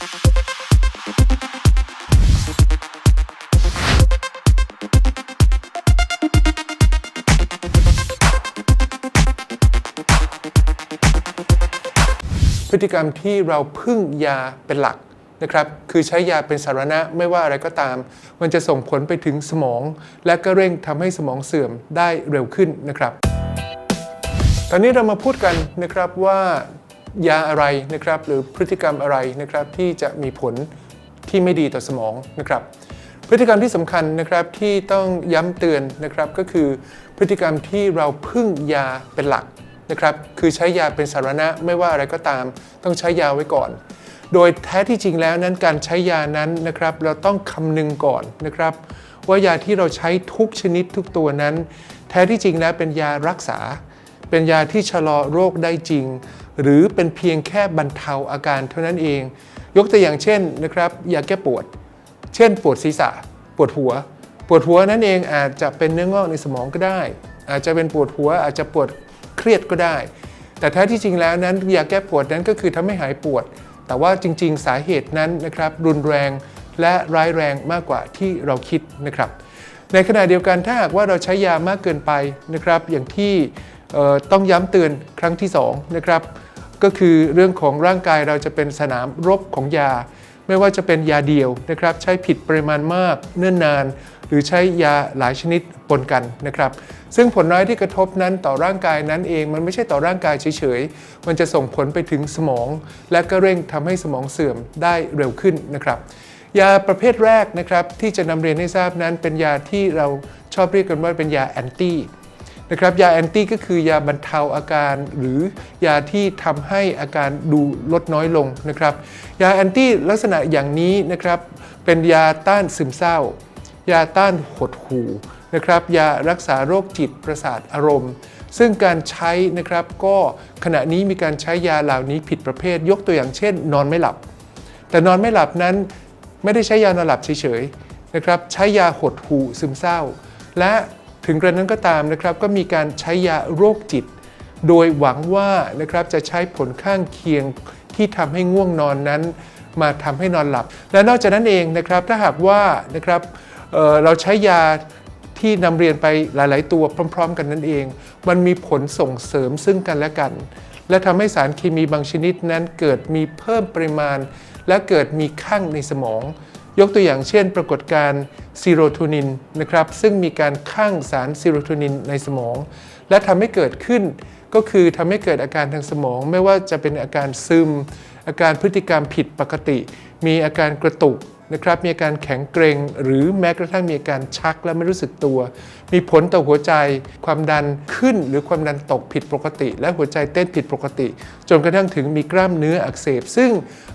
พฤติกรรมที่เราพึ่งยาเป็นหลักนะครับ คือใช้ยาเป็นสาระไม่ว่าอะไรก็ตาม มันจะส่งผลไปถึงสมอง และก็เร่งทำให้สมองเสื่อมได้เร็วขึ้นนะครับ ตอนนี้เรามาพูดกันนะครับว่า ยาอะไรนะครับหรือพฤติกรรมอะไรนะครับที่จะมีผลที่ไม่ดีต่อสมองนะครับพฤติกรรมที่สำคัญนะครับที่ต้องย้ำเตือนนะครับก็คือพฤติกรรมที่เราพึ่งยาเป็นหลักนะครับคือใช้ยาเป็นสาระไม่ว่าอะไรก็ตาม ต้องใช้ยาไว้ก่อน โดยแท้ที่จริงแล้วนั้นการใช้ยานั้นนะครับเราต้องคำนึงก่อนนะครับว่ายาที่เราใช้ทุกชนิดทุกตัวนั้น แท้ที่จริงแล้วเป็นยารักษา เป็นยาที่ชะลอโรคได้จริง หรือเป็นเพียงแค่บรรเทาอาการเท่านั้นเอง ยกตัวอย่างเช่นนะครับยาแก้ปวด เช่น ปวดศีรษะ ปวดหัว ปวดหัวนั่นเองอาจจะเป็นเนื้องอกในสมองก็ได้ อาจจะเป็นปวดหัวอาจจะปวดเครียดก็ได้ แต่แท้ที่จริงแล้วนั้นยาแก้ปวดนั้นก็คือทำให้หายปวด แต่ว่าจริง ๆ สาเหตุนั้นนะครับรุนแรงและร้ายแรงมากกว่าที่เราคิดนะครับในขณะเดียวกันถ้าหากว่าเราใช้ยามากเกินไปนะครับ อย่างที่ ต้องย้ำเตือนครั้งที่2นะครับก็คือเรื่องของร่างกายเราจะเป็นสนามรบของยา ไม่ว่าจะเป็นยาเดียวนะครับ ใช้ผิดปริมาณมากเนิ่นนาน หรือใช้ยาหลายชนิดปนกันนะครับ ซึ่งผลร้ายที่กระทบนั้นต่อร่างกายนั้นเอง มันไม่ใช่ต่อร่างกายเฉยๆ มันจะส่งผลไปถึงสมอง และก็เร่งทำให้สมองเสื่อมได้เร็วขึ้นนะครับ ยาประเภทแรกนะครับที่จะนำเรียนให้ทราบนั้นเป็นยาที่เราชอบเรียกกันว่าเป็นยาแอนตี้ นะครับยาแอนตี้ก็คือยาบรรเทาอาการ หรือยาที่ทำให้อาการดูลดน้อยลงนะครับ ยาแอนตี้ลักษณะอย่างนี้นะครับ เป็นยาต้านซึมเศร้า ยาต้านหดหู่นะครับยารักษาโรคจิตประสาทอารมณ์ ซึ่งการใช้นะครับก็ขณะนี้มีการใช้ยาเหล่านี้ผิดประเภท ยกตัวอย่างเช่น นอนไม่หลับ แต่นอนไม่หลับนั้นไม่ได้ใช้ยานอนหลับเฉยๆนะครับใช้ยาหดหู่ซึมเศร้า และ ถึงกระนั้นก็ตามนะครับก็มีการใช้ยาโรคจิต โดยหวังว่านะครับจะใช้ผลข้างเคียงที่ทำให้ง่วงนอนนั้น มาทำให้นอนหลับ และนอกจากนั้นเองนะครับถ้าหากว่านะครับเเราใช้ยาที่นำเรียนไปหลาย ๆ ตัวพร้อม ๆ กันนั่นเอง มันมีผลส่งเสริมซึ่งกันและกัน และทำให้สารเคมีบางชนิดนั้นเกิดมีเพิ่มปริมาณ และเกิดมีข้างในสมอง ยกตัวอย่างเช่น ปรากฏการณ์ซีโรโทนินนะครับซึ่งมีการข้างสารซีโรโทนินในสมอง และทำให้เกิดขึ้นก็คือทำให้เกิดอาการทางสมอง ไม่ว่าจะเป็นอาการซึม อาการพฤติกรรมผิดปกติ มีอาการกระตุก นะครับมีอาการแข็งเกร็ง หรือแม้กระทั่งมีอาการชักและไม่รู้สึกตัว มีผลต่อหัวใจความดันขึ้นหรือความดันตกผิดปกติ และหัวใจเต้นผิดปกติ จนกระทั่งถึงมีกล้ามเนื้ออักเสบ ซึ่ง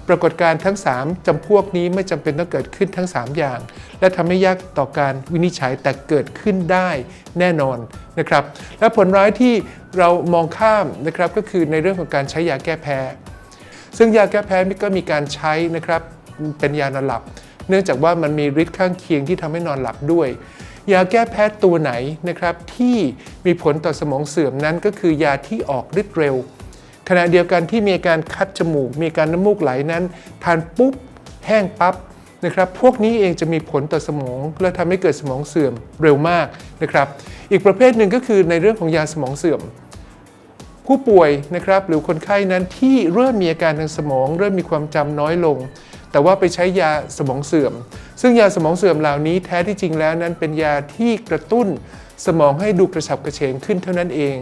ปรากฏการณ์ทั้ง 3จำพวกนี้ไม่จำเป็นต้องเกิดขึ้นทั้ง 3 อย่าง และทำให้ยากต่อการวินิจฉัยแต่เกิดขึ้นได้แน่นอนนะครับและผลร้ายที่เรามองข้ามนะครับก็คือในเรื่องของการใช้ยาแก้แพ้ ซึ่งยาแก้แพ้ก็มีการใช้นะครับ เป็นยานอนหลับ เนื่องจากว่ามันมีฤทธิ์ข้างเคียงที่ทำให้นอนหลับด้วย ยาแก้แพ้ตัวไหนนะครับที่มีผลต่อสมองเสื่อมนั้นก็คือยาที่ออกฤทธิ์เร็ว ขณะเดียวกันที่มีอาการคัดจมูก มีการน้ำมูกไหลนั้น ทานปุ๊บแห้งปั๊บนะครับพวกนี้เองจะมีผลต่อสมองและทำให้เกิดสมองเสื่อมเร็วมากนะครับอีกประเภทหนึ่งก็คือในเรื่องของยาสมองเสื่อม ผู้ป่วยนะครับหรือคนไข้นั้นที่เริ่มมีอาการทางสมอง เริ่มมีความจำน้อยลง แต่ว่าไปใช้ยาสมองเสื่อม ซึ่งยาสมองเสื่อมเหล่านี้แท้ที่จริงแล้วนั้นเป็นยาที่กระตุ้นสมองให้ดูกระฉับกระเฉงขึ้นเท่านั้นเอง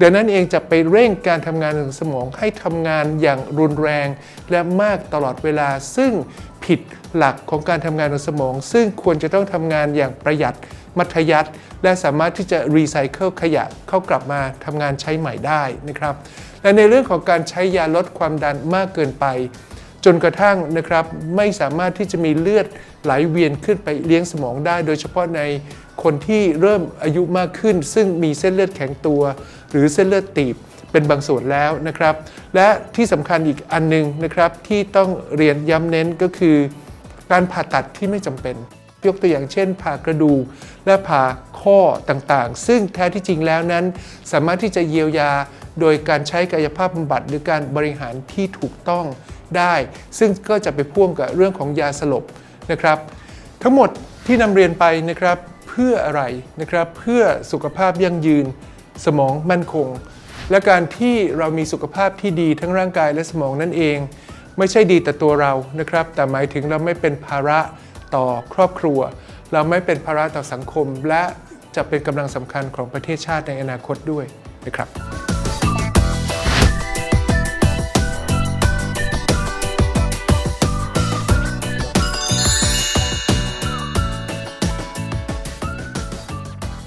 ดังนั้นเองจะไปเร่งการทำงานของสมองให้ทำงานอย่างรุนแรง และมากตลอดเวลา ซึ่งผิดหลักของการทำงานของสมอง ซึ่งควรจะต้องทำงานอย่างประหยัดมัธยัติและสามารถที่จะรีไซเคิลขยะเข้ากลับมาทำงานใช้ใหม่ได้นะครับ และในเรื่องของการใช้ยาลดความดันมากเกินไป จนกระทั่งนะครับไม่สามารถที่จะมีเลือดไหลเวียนขึ้นไปเลี้ยงสมองได้ โดยเฉพาะในคนที่เริ่มอายุมากขึ้น ซึ่งมีเส้นเลือดแข็งตัว หรือเส้นเลือดตีบเป็นบางส่วนแล้วนะครับ และที่สำคัญอีกอันหนึงนะครับที่ต้องเรียนย้ำเน้นก็คือ การผ่าตัดที่ไม่จำเป็นยกตัวอย่างเช่น ผ่ากระดูกและผ่าข้อต่างๆ ซึ่งแท้ที่จริงแล้วนั้น สามารถที่จะเยียวยาโดยการใช้กายภาพบำบัดหรือการบริหารที่ถูกต้อง ได้ ซึ่งก็จะไปพ่วงกับเรื่องของยาสลบนะครับ ทั้งหมดที่นำเรียนไปนะครับเพื่ออะไรนะครับเพื่อสุขภาพยั่งยืนสมองมั่นคง และการที่เรามีสุขภาพที่ดีทั้งร่างกายและสมองนั่นเอง ไม่ใช่ดีแต่ตัวเรานะครับ แต่หมายถึงเราไม่เป็นภาระต่อครอบครัว เราไม่เป็นภาระต่อสังคม และจะเป็นกำลังสำคัญของประเทศชาติในอนาคตด้วยนะครับ